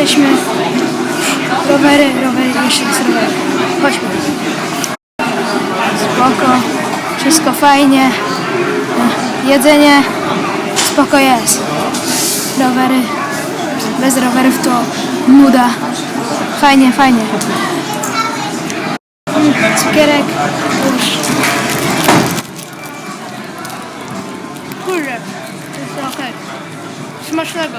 jesteśmy. Rowery, rowery, jeszcze raz rowery. Chodźmy. Spoko. Wszystko fajnie. Jedzenie. Spoko jest. Rowery. Bez rowerów to nuda. Fajnie, fajnie. Cukierek. Już. Kurde. Trochę. Smacznego.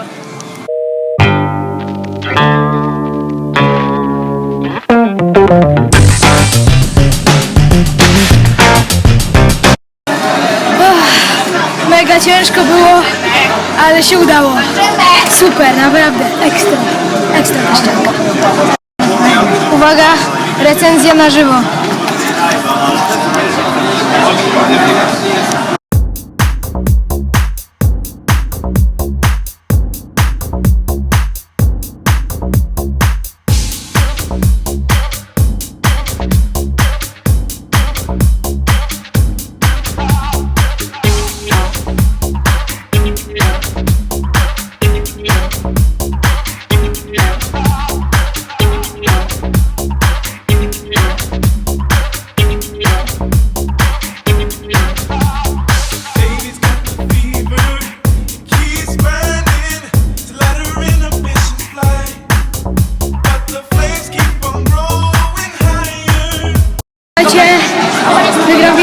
Mega ciężko było, ale się udało. Super, naprawdę. Ekstra. Ekstra ścianka. Uwaga, recenzja na żywo.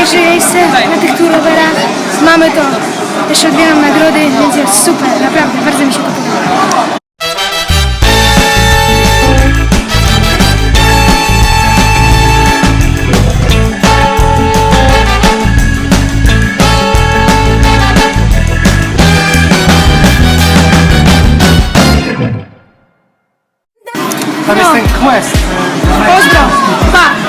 Pierwsze miejsce na tych two rowerach. Mamy to. Jeszcze odbieram nagrody, więc jest super. Naprawdę, bardzo mi się to podoba. Tam jest ten quest. Pozdro! Pa!